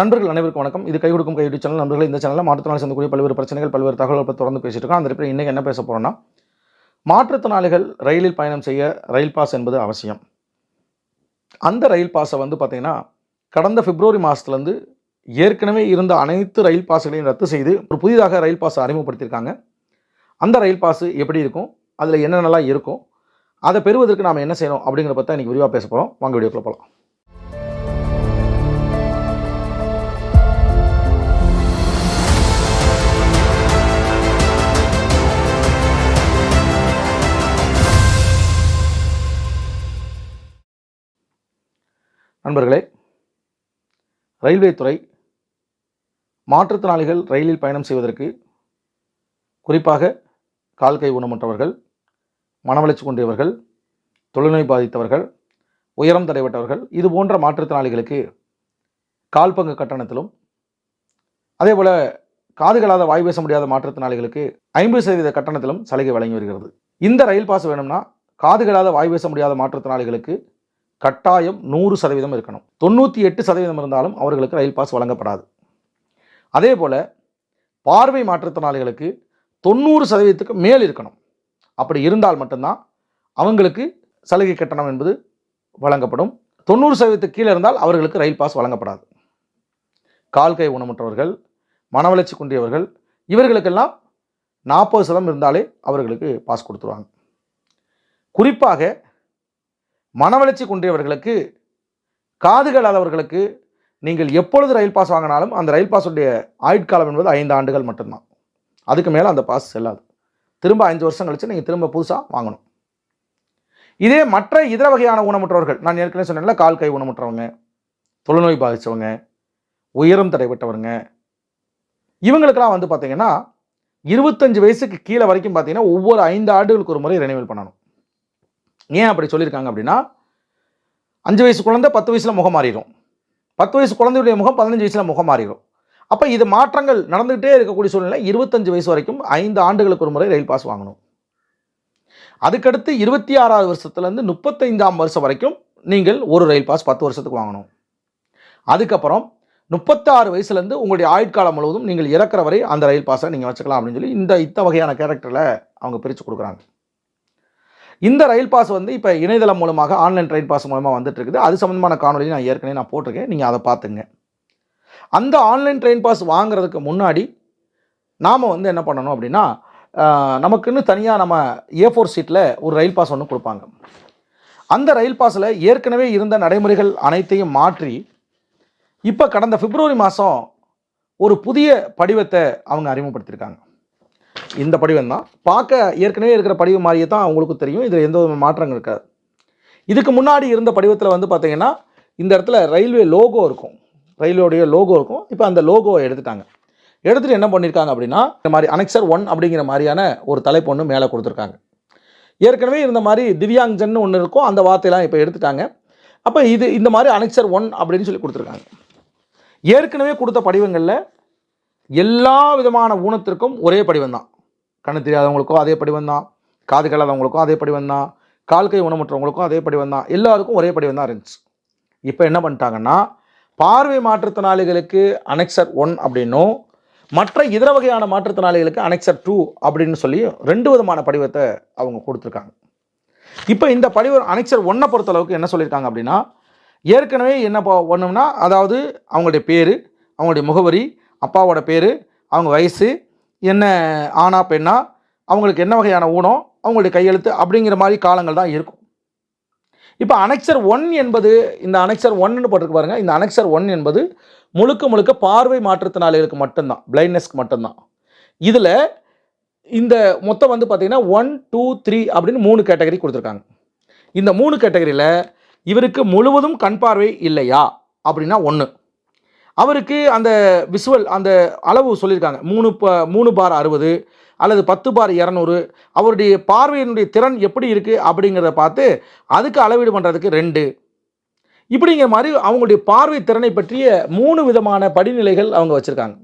நண்பர்கள் அனைவருக்கும் வணக்கம். இது கை கொடுக்கும் கையெடு சேனல். நண்பர்கள் இந்த சேனலில் மாற்றுத்திறனாளி சந்திக்கக்கூடிய பல்வேறு பிரச்சனைகள் பல்வேறு தகவல்கள் தொடர்ந்து பேசிட்டு இருக்கோம் அந்த அடிப்படையில் இன்றைக்கி என்ன பேச போகிறோம்னா மாற்றுத்திறனாளிகள் ரயிலில் பயணம் செய்ய ரயில் பாஸ் என்பது அவசியம். அந்த ரயில் பாஸை வந்து பார்த்திங்கன்னா கடந்த பிப்ரவரி மாதத்துலேருந்து ஏற்கனவே இருந்த அனைத்து ரயில் பாஸ்களையும் ரத்து செய்து ஒரு புதிதாக ரயில் பாஸை அறிமுகப்படுத்தியிருக்காங்க. அந்த ரயில் பாஸ் எப்படி இருக்கும்? அதில் என்னென்னலாம் இருக்கும்? அதை பெறுவதற்கு நாம் என்ன செய்யணும் அப்படிங்கிற பார்த்தா இன்றைக்கி விரிவாக பேச போகிறோம் வாங்க வீடியோக்குள்ளே போகலாம் நண்பர்களே ரயில்வே துறை மாற்றுத்திறனாளிகள் ரயிலில் பயணம் செய்வதற்கு குறிப்பாக கால் கை ஊனமுற்றவர்கள் மனவளர்ச்சி கொண்டவர்கள் தொழுநோய் பாதித்தவர்கள் உயரம் தடைபட்டவர்கள் இது போன்ற மாற்றுத்திறனாளிகளுக்கு கால் பங்கு கட்டணத்திலும் அதே போல் காதுகளாத வாய் பேச முடியாத மாற்றுத்திறனாளிகளுக்கு ஐம்பது சதவீத கட்டணத்திலும் சலுகை வழங்கி வருகிறது. இந்த ரயில் பாஸ் வேணும்னா காதுகளாத வாய் பேச முடியாத மாற்றுத்திறனாளிகளுக்கு கட்டாயம் நூறு சதவீதம் இருக்கணும். தொண்ணூற்றி எட்டு சதவீதம் இருந்தாலும் அவர்களுக்கு ரயில் பாஸ் வழங்கப்படாது. அதே போல் பார்வை மாற்றுத்திறனாளிகளுக்கு தொண்ணூறு சதவீதத்துக்கு மேல் இருக்கணும். அப்படி இருந்தால் மட்டும்தான் அவங்களுக்கு சலுகை கட்டணம் என்பது வழங்கப்படும். தொண்ணூறு சதவீதத்துக்கு கீழே இருந்தால் அவர்களுக்கு ரயில் பாஸ் வழங்கப்படாது. கால் கை ஊனமுற்றவர்கள் மனவளர்ச்சி குன்றியவர்கள் இவர்களுக்கெல்லாம் நாற்பது சதம் இருந்தாலே அவர்களுக்கு பாஸ் கொடுத்துருவாங்க. குறிப்பாக மனவளர்ச்சி குன்றியவர்களுக்கு காதுகள் அளவர்களுக்கு நீங்கள் எப்பொழுது ரயில் பாஸ் வாங்கினாலும் அந்த ரயில் பாஸுடைய ஆயுட்காலம் என்பது ஐந்து ஆண்டுகள் மட்டும்தான். அதுக்கு மேலே அந்த பாஸ் செல்லாது. திரும்ப அஞ்சு வருஷம் கழித்து நீங்கள் திரும்ப புதுசாக வாங்கணும். இதே மற்ற இதர வகையான ஊனமுற்றவர்கள் நான் ஏற்கனவே சொன்னேன்ல கால் கை ஊனமுற்றவங்க தொழுநோய் பாதித்தவங்க உயரம் தடைப்பட்டவங்க இவங்களுக்கெல்லாம் வந்து பார்த்தீங்கன்னா இருபத்தஞ்சு வயசுக்கு கீழே வரைக்கும் பார்த்தீங்கன்னா ஒவ்வொரு ஐந்து ஆண்டுகளுக்கு ஒரு முறை ரெனிவல் பண்ணணும். ஏன் அப்படி சொல்லியிருக்காங்க அப்படின்னா அஞ்சு வயசு குழந்தை பத்து வயசில் முகம் மாறிடும் பத்து வயசு குழந்தையுடைய முகம் பதினஞ்சு வயசில் முகம் மாறிடும் அப்போ இது மாற்றங்கள் நடந்துகிட்டே இருக்கக்கூடிய சூழ்நிலை இருபத்தஞ்சு வயசு வரைக்கும் ஐந்து ஆண்டுகளுக்கு ஒரு முறை ரயில் பாஸ் வாங்கணும். அதுக்கடுத்து இருபத்தி ஆறாவது வருஷத்துலேருந்து முப்பத்தைந்தாம் வருஷம் வரைக்கும் நீங்கள் ஒரு ரயில் பாஸ் பத்து வருஷத்துக்கு வாங்கணும். அதுக்கப்புறம் முப்பத்தாறு வயசுலேருந்து உங்களுடைய ஆயுட்காலம் முழுவதும் நீங்கள் இறக்குற வரை அந்த ரயில் பாஸை நீங்கள் வச்சுக்கலாம் அப்படின்னு சொல்லி இந்த இத்த வகையான கேரக்டரில் அவங்க பிரித்து கொடுக்குறாங்க. இந்த ரயில் பாஸ் வந்து இப்போ இணையதளம் மூலமாக ஆன்லைன் ட்ரெயின் பாஸ் மூலமாக வந்துட்டு இருக்குது அது சம்மந்தமான காணொலி நான் ஏற்கனவே நான் போட்டிருக்கேன். நீங்கள் அதை பார்த்துங்க. அந்த ஆன்லைன் ட்ரெயின் பாஸ் வாங்குறதுக்கு முன்னாடி நாம் வந்து என்ன பண்ணணும் அப்படின்னா நமக்குன்னு தனியாக நம்ம ஏ ஃபோர் சீட்டில் ஒரு ரயில் பாஸ் ஒன்று கொடுப்பாங்க. அந்த ரயில் பாஸில் ஏற்கனவே இருந்த நடைமுறைகள் அனைத்தையும் மாற்றி இப்போ கடந்த பிப்ரவரி மாதம் ஒரு புதிய படிவத்தை அவங்க அறிமுகப்படுத்தியிருக்காங்க இந்த படிவம் தான் பார்க்க ஏற்கனவே இருக்கிற படிவம் மாதிரியே தான் அவங்களுக்கும் தெரியும். இதில் எந்த ஒரு மாற்றங்கள் இருக்காது. இதுக்கு முன்னாடி இருந்த படிவத்தில் வந்து பார்த்தீங்கன்னா இந்த இடத்துல ரயில்வே லோகோ இருக்கும். ரயில்வேடைய லோகோ இருக்கும். இப்போ அந்த லோகோவை எடுத்துட்டாங்க. எடுத்துகிட்டு என்ன பண்ணியிருக்காங்க அப்படின்னா இந்த மாதிரி அனெக்சர் ஒன் அப்படிங்கிற மாதிரியான ஒரு தலைப்பு ஒன்று மேலே கொடுத்துருக்காங்க. ஏற்கனவே இருந்த மாதிரி திவ்யாங்ஜன் ஒன்று இருக்கும். அந்த வார்த்தையெல்லாம் இப்போ எடுத்துட்டாங்க. அப்போ இது இந்த மாதிரி அனெக்சர் ஒன் அப்படின்னு சொல்லி கொடுத்துருக்காங்க. ஏற்கனவே கொடுத்த படிவங்களில் எல்லா விதமான ஊனத்திற்கும் ஒரே படிவம் தான் கண்ணு தெரியாதவங்களுக்கும் அதே படிவம் தான் காது கேளாதவங்களுக்கும் அதே படிவம் தான் கால் கை ஊனமுற்றவங்களுக்கும் அதே படிவம் தான் எல்லாருக்கும் ஒரே படிவம் தான் இருந்துச்சு. இப்போ என்ன பண்ணிட்டாங்கன்னா பார்வை மாற்றுத்திறனாளிகளுக்கு அனெக்சர் ஒன் அப்படின்னும் மற்ற இதர வகையான மாற்றுத்திறனாளிகளுக்கு அனெக்சர் டூ அப்படின்னு சொல்லி ரெண்டு விதமான படிவத்தை அவங்க கொடுத்துருக்காங்க. இப்போ இந்த படிவம் அனெக்சர் ஒன்றை பொறுத்தளவுக்கு என்ன சொல்லியிருக்காங்க அப்படின்னா ஏற்கனவே என்ன ஒன்றும்னா அதாவது அவங்களுடைய பேர் அவங்களுடைய முகவரி அப்பாவோட பேர் அவங்க வயசு என்ன ஆனா பெண்ணா அவங்களுக்கு என்ன வகையான ஊனம் அவங்களுடைய கையெழுத்து அப்படிங்கிற மாதிரி காலங்கள் தான் இருக்கும். இப்போ அனெக்சர் ஒன் என்பது இந்த அனெக்சர் ஒன்னு போட்டிருக்கு பாருங்க. இந்த அனெக்சர் ஒன் என்பது முழுக்க முழுக்க பார்வை மாற்றுத்தினாளிகளுக்கு மட்டும்தான் பிளைண்ட்னஸ்க்கு மட்டும்தான். இதில் இந்த மொத்தம் வந்து பார்த்தீங்கன்னா ஒன் டூ த்ரீ அப்படின்னு மூணு கேட்டகரி கொடுத்துருக்காங்க. இந்த மூணு கேட்டகரியில் இவருக்கு முழுவதும் கண் பார்வை இல்லையா? அப்படின்னா ஒன்று அவருக்கு அந்த விசுவல் அந்த அளவு சொல்லியிருக்காங்க. மூணு ப மூணு பார் அறுபது அல்லது பத்து பார் இரநூறு. அவருடைய பார்வையினுடைய திறன் எப்படி இருக்குது அப்படிங்கிறத பார்த்து அதுக்கு அளவீடு பண்ணுறதுக்கு ரெண்டு. இப்படிங்கிற மாதிரி அவங்களுடைய பார்வை திறனை பற்றிய மூணு விதமான படிநிலைகள் அவங்க வச்சுருக்காங்க.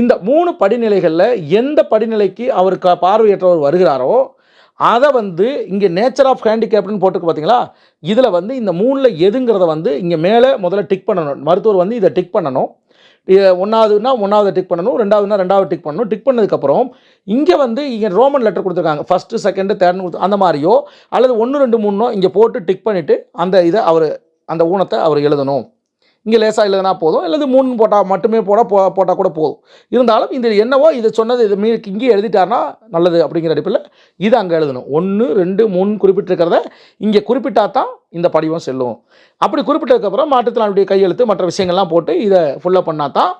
இந்த மூணு படிநிலைகளில் எந்த படிநிலைக்கு அவர் க பார்வையற்றவர் வருகிறாரோ அதை வந்து இங்கே நேச்சர் ஆஃப் ஹேண்டிகேப்னு போட்டுக்கு பார்த்தீங்களா இதில் வந்து இந்த மூணில் எதுங்கிறத வந்து இங்கே மேலே முதல்ல டிக் பண்ணணும். மருத்துவர் வந்து இதை டிக் பண்ணணும். ஒன்றாவதுன்னா ஒன்றாவதுனா ஒன்றாவது டிக் பண்ணணும். ரெண்டாவதுனா ரெண்டாவது டிக் பண்ணணும். டிக் பண்ணதுக்கப்புறம் இங்கே வந்து இங்கே ரோமன் லெட்டர் கொடுத்துருக்காங்க. ஃபஸ்ட்டு செகண்டு தேர்ட்னு கொடுத்து அந்த மாதிரியோ அல்லது ஒன்று ரெண்டு மூணோ இங்கே போட்டு டிக் பண்ணிவிட்டு அந்த இதை அவர் அந்த ஊனத்தை அவர் எழுதணும். இங்கே லேசாக இல்லைன்னா போதும். அல்லது மூணு போட்டால் மட்டுமே போட போ போட்டால் கூட போதும். இருந்தாலும் இந்த என்னவோ இதை சொன்னது இது மீ இங்கே எழுதிட்டாருன்னா நல்லது அப்படிங்கிற அடிப்பில் இது அங்கே எழுதணும். ஒன்று ரெண்டு மூணு குறிப்பிட்டிருக்கிறத இங்கே குறிப்பிட்டா தான் இந்த படிவம் செல்லும். அப்படி குறிப்பிட்டதுக்கப்புறம் மாற்றுத்திறனாளியுடைய கையெழுத்து மற்ற விஷயங்கள்லாம் போட்டு இதை ஃபுல்லப் பண்ணால் தான்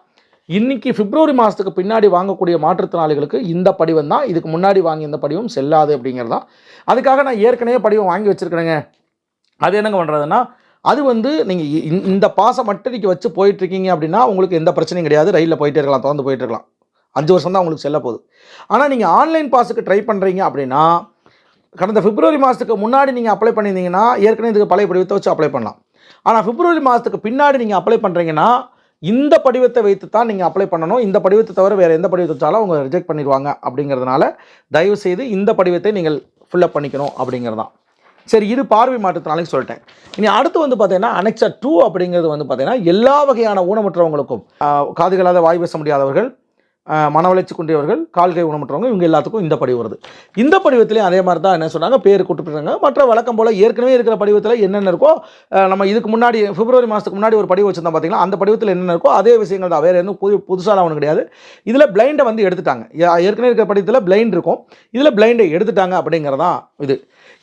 இன்றைக்கி பிப்ரவரி மாதத்துக்கு பின்னாடி வாங்கக்கூடிய மாற்றுத்திறனாளிகளுக்கு இந்த படிவம் தான் இதுக்கு முன்னாடி வாங்கி இந்த படிவம் செல்லாது அப்படிங்கிறது தான். அதுக்காக நான் ஏற்கனவே படிவம் வாங்கி வச்சுருக்கிறேங்க. அது என்னங்க பண்ணுறதுன்னா அது வந்து நீங்கள் இந்த பாசம் மட்டும் வச்சு போயிட்டுருக்கீங்க அப்படின்னா உங்களுக்கு எந்த பிரச்சனையும் கிடையாது. ரயிலில் போயிட்டே இருக்கலாம் தொடர்ந்து போயிட்டு இருக்கலாம். அஞ்சு வருஷம் தான் உங்களுக்கு செல்ல போகுது. ஆனால் நீங்கள் ஆன்லைன் பாஸுக்கு ட்ரை பண்ணுறீங்க அப்படின்னா கடந்த பிப்ரவரி மாதத்துக்கு முன்னாடி நீங்கள் அப்ளை பண்ணியிருந்தீங்கன்னா ஏற்கனவே இதுக்கு பழைய படிவத்தை வச்சு அப்ளை பண்ணலாம். ஆனால் பிப்ரவரி மாதத்துக்கு பின்னாடி நீங்கள் அப்ளை பண்ணுறீங்கன்னா இந்த படிவத்தை வைத்து தான் நீங்கள் அப்ளை பண்ணணும். இந்த படிவத்தை தவிர வேறு எந்த படிவத்தை வச்சாலும் அவங்க ரிஜெக்ட் பண்ணிடுவாங்க அப்படிங்கிறதுனால தயவுசெய்து இந்த படிவத்தை நீங்கள் ஃபில்லப் பண்ணிக்கணும் அப்படிங்கிறது தான் சரி இது பார்வை மாற்றத்தினாலையும் சொல்லிட்டேன். இனி அடுத்து வந்து பார்த்தீங்கன்னா அனெக்சர் டூ அப்படிங்கிறது வந்து பார்த்தீங்கன்னா எல்லா வகையான ஊனமுற்றவங்களுக்கும் காதுகளாத வாய் பேச முடியாதவர்கள் ஆஹ், மன வளர்ச்சி குன்றியவர்கள் கால்கை ஊனமுற்றவங்க இவங்க எல்லாத்துக்கும் இந்த படிவம் வருது. இந்த படிவத்திலையும் அதே மாதிரி தான் என்ன சொன்னாங்க பேர் குறிப்பிட்றாங்க மற்ற வழக்கம் போல் ஏற்கனவே இருக்கிற படிவத்தில் என்னென்ன இருக்கோ நம்ம இதுக்கு முன்னாடி பிப்ரவரி மாதத்துக்கு முன்னாடி ஒரு படிவு வச்சிருந்தோம் பார்த்தீங்கன்னா அந்த படிவத்தில் என்னென்ன இருக்கோ அதே விஷயங்கள் தான். வேறு எதுவும் புது புதுசாக ஒன்றும் கிடையாது. இதில் பிளைண்டை வந்து எடுத்துட்டாங்க. ஏற்கனவே இருக்கிற படிவத்தில் பிளைண்ட் இருக்கும். இதில் பிளைண்டை எடுத்துட்டாங்க அப்படிங்கிறதான் இது.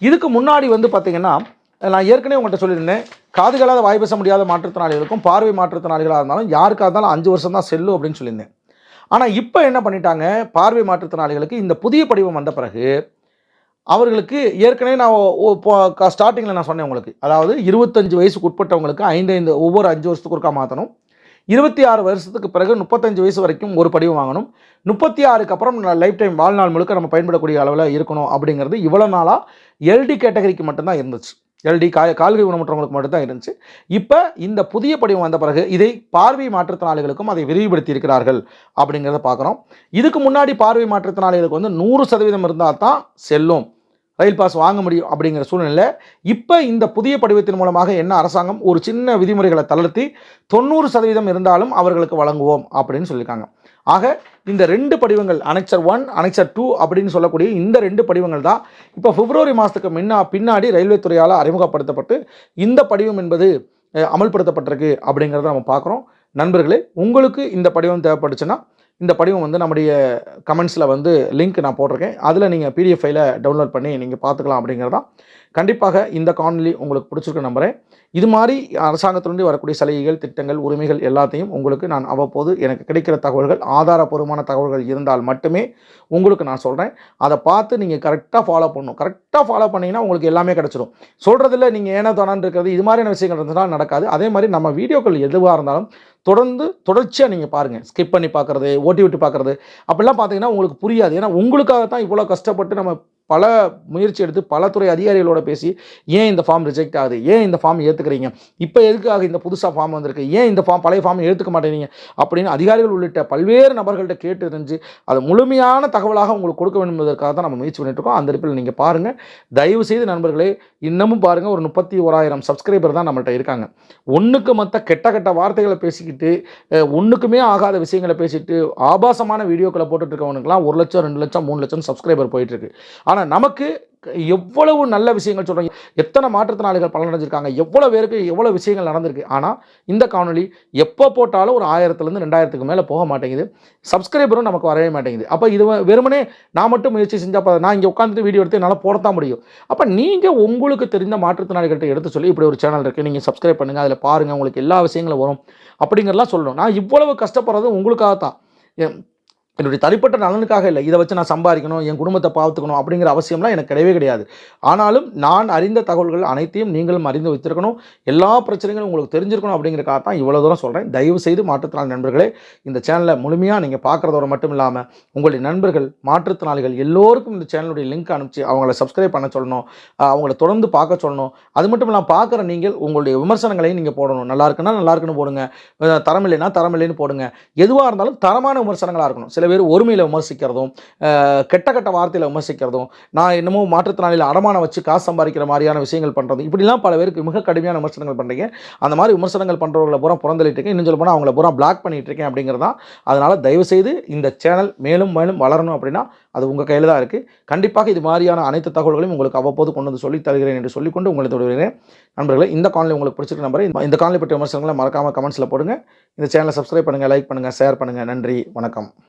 இதுக்கு முன்னாடி வந்து பார்த்தீங்கன்னா நான் ஏற்கனவே உங்கள்கிட்ட சொல்லியிருந்தேன் காதுகளாத வாய் பேச முடியாத மாற்றுத்திறனாளிகளுக்கும் பார்வை மாற்றுத்திறனாளிகளாக இருந்தாலும் யாருக்காக இருந்தாலும் அஞ்சு வருஷம் தான் செல்லும் அப்படின்னு சொல்லியிருந்தேன். ஆனால் இப்போ என்ன பண்ணிட்டாங்க பார்வை மாற்றுத்திறனாளிகளுக்கு இந்த புதிய படிவம் வந்த பிறகு அவர்களுக்கு ஏற்கனவே நான் ஸ்டார்டிங்கில் நான் சொன்னேன் உங்களுக்கு. அதாவது இருபத்தஞ்சு வயசுக்கு உட்பட்டவங்களுக்கு ஐந்து ஐந்து ஒவ்வொரு அஞ்சு வருஷத்துக்கு ஒருக்கா மாற்றணும் இருபத்தி ஆறு வருஷத்துக்கு பிறகு முப்பத்தஞ்சு வயசு வரைக்கும் ஒரு படிவு வாங்கணும். முப்பத்தி ஆறுக்கு அப்புறம் லைஃப் டைம் வாழ்நாள் முழுக்க நம்ம பயன்படக்கூடிய அளவில் இருக்கணும் அப்படிங்கிறது இவ்வளோ நாளாக எல்டி கேட்டகரிக்கு மட்டும்தான் இருந்துச்சு. எல்டி கா கால்கை ஊனமுற்றவங்களுக்கு மட்டும்தான் இருந்துச்சு. இப்போ இந்த புதிய படிவம் வந்த பிறகு இதை பார்வை மாற்றுத்திறனாளிகளுக்கும் அதை விரிவுபடுத்தி இருக்கிறார்கள் அப்படிங்கிறத பார்க்குறோம். இதுக்கு முன்னாடி பார்வை மாற்றுத்திறனாளிகளுக்கு வந்து நூறு சதவீதம் இருந்தால் தான் செல்லும். ரயில் பாஸ் வாங்க முடியும் அப்படிங்கிற சூழ்நிலை இப்போ இந்த புதிய படிவத்தின் மூலமாக என்ன அரசாங்கம் ஒரு சின்ன விதிமுறைகளை தளர்த்தி தொண்ணூறு சதவீதம் இருந்தாலும் அவர்களுக்கு வழங்குவோம் அப்படின்னு சொல்லியிருக்காங்க. ஆக இந்த ரெண்டு படிவங்கள் அனெக்சர் ஒன் அனெக்சர் டூ அப்படின்னு சொல்லக்கூடிய இந்த ரெண்டு படிவங்கள் தான் இப்போ பிப்ரவரி மாதத்துக்கு முன்னா பின்னாடி ரயில்வே துறையால் அறிமுகப்படுத்தப்பட்டு இந்த படிவம் என்பது அமல்படுத்தப்பட்டிருக்கு அப்படிங்கிறத நம்ம பார்க்குறோம். நண்பர்களே உங்களுக்கு இந்த படிவம் தேவைப்பட்டுச்சுன்னா இந்த படிவம் வந்து நம்முடைய கமெண்ட்ஸில் வந்து லிங்க் நான் போட்டிருக்கேன். அதில் நீங்கள் பிடிஎஃப் ஃபைலை டவுன்லோட் பண்ணி நீங்கள் பார்த்துக்கலாம் அப்படிங்கிறதான் கண்டிப்பாக இந்த காணொலி உங்களுக்கு பிடிச்சிருக்கு நம்புகிறேன் இது மாதிரி அரசாங்கத்திலிருந்து வரக்கூடிய சலுகைகள் திட்டங்கள் உரிமைகள் எல்லாத்தையும் உங்களுக்கு நான் அவ்வப்போது எனக்கு கிடைக்கிற தகவல்கள் ஆதாரபூர்வமான தகவல்கள் இருந்தால் மட்டுமே உங்களுக்கு நான் சொல்கிறேன் அதை பார்த்து நீங்கள் கரெக்டாக ஃபாலோ பண்ணணும். கரெக்டாக ஃபாலோ பண்ணிங்கன்னா உங்களுக்கு எல்லாமே கிடச்சிடும் சொல்கிறதில்ல நீங்கள் ஏனோ தானான்னு இருக்கிறது இது மாதிரியான விஷயங்கள் இருந்ததுனால் நடக்காது. அதே மாதிரி நம்ம வீடியோக்கள் எதுவாக இருந்தாலும் தொடர்ந்து தொடர்ச்சியாக நீங்கள் பாருங்கள் ஸ்கிப் பண்ணி பார்க்குறது ஓட்டி விட்டு பார்க்குறது அப்படிலாம் பார்த்தீங்கன்னா உங்களுக்கு புரியாது. ஏன்னா உங்களுக்காக தான் இவ்வளோ கஷ்டப்பட்டு நம்ம பல முயற்சி எடுத்து பல துறை அதிகாரிகளோட பேசி ஏன் இந்த ஃபார்ம் ரிஜெக்ட் ஆகுது? ஏன் இந்த ஃபார்ம் ஏற்றுக்கிறீங்க இப்போ எதுக்காக இந்த புதுசாக ஃபார்ம் வந்திருக்கு? ஏன் இந்த ஃபார்ம் பழைய ஃபார்ம் ஏற்றுக்க மாட்டேறீங்க அப்படின்னு அதிகாரிகள் உள்ளிட்ட பல்வேறு நபர்கள்ட்ட கேட்டு தெரிஞ்சு அது முழுமையான தகவலாக உங்களுக்கு கொடுக்க வேண்டும் என்பதற்காக தான் நம்ம முயற்சி பண்ணிட்டு இருக்கோம். அந்த இடத்துல நீங்கள் பாருங்கள் தயவு செய்து நண்பர்களே இன்னமும் பாருங்கள் ஒரு முப்பத்தி ஓராயிரம் சப்ஸ்கிரைபர் தான் நம்மள்கிட்ட இருக்காங்க. ஒன்றுக்கு மற்ற கெட்ட கெட்ட வார்த்தைகளை பேசிக்கிட்டு ஒன்றுக்குமே ஆகாத விஷயங்களை பேசிட்டு ஆபாசமான வீடியோக்களை போட்டுட்டு இருக்கவனுக்குலாம் ஒரு லட்சம் ரெண்டு லட்சம் மூணு லட்சம் சப்ஸ்கிரைபர் போயிட்டு இருக்கு. ஆனால் நமக்கு எவ்வளவு நல்ல விஷயங்கள் சொல்கிறாங்க எத்தனை மாற்றுத்திறனாளிகள் பலனடைஞ்சிருக்காங்க. எவ்வளோ பேருக்கு எவ்வளோ விஷயங்கள் நடந்திருக்கு. ஆனால் இந்த காணொளி எப்போ போட்டாலும் ஒரு ஆயிரத்துலேருந்து ரெண்டாயிரத்துக்கு மேலே போக மாட்டேங்குது. சப்ஸ்கிரைபரும் நமக்கு வரவே மாட்டேங்குது. அப்போ இது வெறுமனே நான் மட்டும் முயற்சி செஞ்சால் நான் இங்கே உட்காந்துட்டு வீடியோ எடுத்து என்னால் போடத்தான் முடியும். அப்போ நீங்கள் உங்களுக்கு தெரிந்த மாற்றுத்திறனாளிகள்ட்ட எடுத்து சொல்லி இப்படி ஒரு சேனல் இருக்குது நீங்கள் சப்ஸ்கிரைப் பண்ணுங்கள் அதில் பாருங்கள் உங்களுக்கு எல்லா விஷயங்களும் வரும். அப்படிங்கிறலாம் சொல்லணும். நான் இவ்வளவு கஷ்டப்படுறது உங்களுக்காக தான் என்னுடைய தனிப்பட்ட நலனுக்காக இல்லை. இதை வச்சு நான் சம்பாதிக்கணும் என் குடும்பத்தை பார்த்துக்கணும் அப்படிங்கிற அவசியம்லாம் எனக்கு கிடையவே கிடையாது. ஆனாலும் நான் அறிந்த தகவல்கள் அனைத்தையும் நீங்களும் அறிந்து வைத்திருக்கணும். எல்லா பிரச்சனைகளும் உங்களுக்கு தெரிஞ்சிருக்கணும் அப்படிங்கிறக்காக தான் இவ்வளோ தூரம் சொல்கிறேன் தயவு செய்து மாற்றுத்திறனாளி நண்பர்களே இந்த சேனலை முழுமையாக நீங்கள் பார்க்குறதோட மட்டும் இல்லாமல் உங்களுடைய நண்பர்கள் மாற்றுத்திறனாளிகள் எல்லோருக்கும் இந்த சேனலுடைய லிங்க் அனுப்பிச்சு அவங்கள சப்ஸ்கிரைப் பண்ண சொல்லணும் அவங்கள தொடர்ந்து பார்க்க சொல்லணும். அது மட்டும் இல்லாமல் பார்க்குற நீங்கள் உங்களுடைய விமர்சனங்களையும் நீங்கள் போடணும். நல்லா இருக்குன்னா நல்லா இருக்குன்னு போடுங்க. அஹ் தரம் இல்லைன்னா தரம் இல்லைன்னு போடுங்க. எதுவாக இருந்தாலும் தரமான விமர்சனங்களாக இருக்கணும். சில சில பேர் ஒருமையில் விமர்சிக்கிறதும் கெட்ட கெட்ட வார்த்தையில் விமர்சிக்கிறதும் நான் என்னமோ மாற்றுத்திறனாளியில் அடமானம் வச்சு காசு சம்பாதிக்கிற மாதிரியான விஷயங்கள் பண்ணுறது இப்படிலாம் பல பேருக்கு மிக கடுமையான விமர்சனங்கள் பண்ணுறீங்க அந்த மாதிரி விமர்சனங்கள் பண்ணுறவங்களை பூரா புறந்தள்ளிட்டு இருக்கேன் இன்னும் சொல்ல போனால் அவங்கள பூரா பிளாக் பண்ணிகிட்டு இருக்கேன் அப்படிங்கிறதான் அதனால் தயவுசெய்து இந்த சேனல் மேலும் மேலும் வளரணும் அப்படின்னா அது உங்கள் கையில் தான் இருக்குது கண்டிப்பாக இது மாதிரியான அனைத்து தகவல்களையும் உங்களுக்கு அவ்வப்போது கொண்டு வந்து சொல்லித் தருகிறேன் என்று சொல்லிக்கொண்டு உங்களை தொடர்கிறேன். நண்பர்களே இந்த காணொலி உங்களுக்கு பிடிச்சிருக்க நம்பரை இந்த காணொலி பற்றிய விமர்சனங்களை மறக்காமல் கமெண்ட்ஸில் போடுங்க. இந்த சேனலை சப்ஸ்கிரைப் பண்ணுங்கள் லைக் பண்ணுங்கள் ஷேர் பண்ணுங்கள் நன்றி வணக்கம்.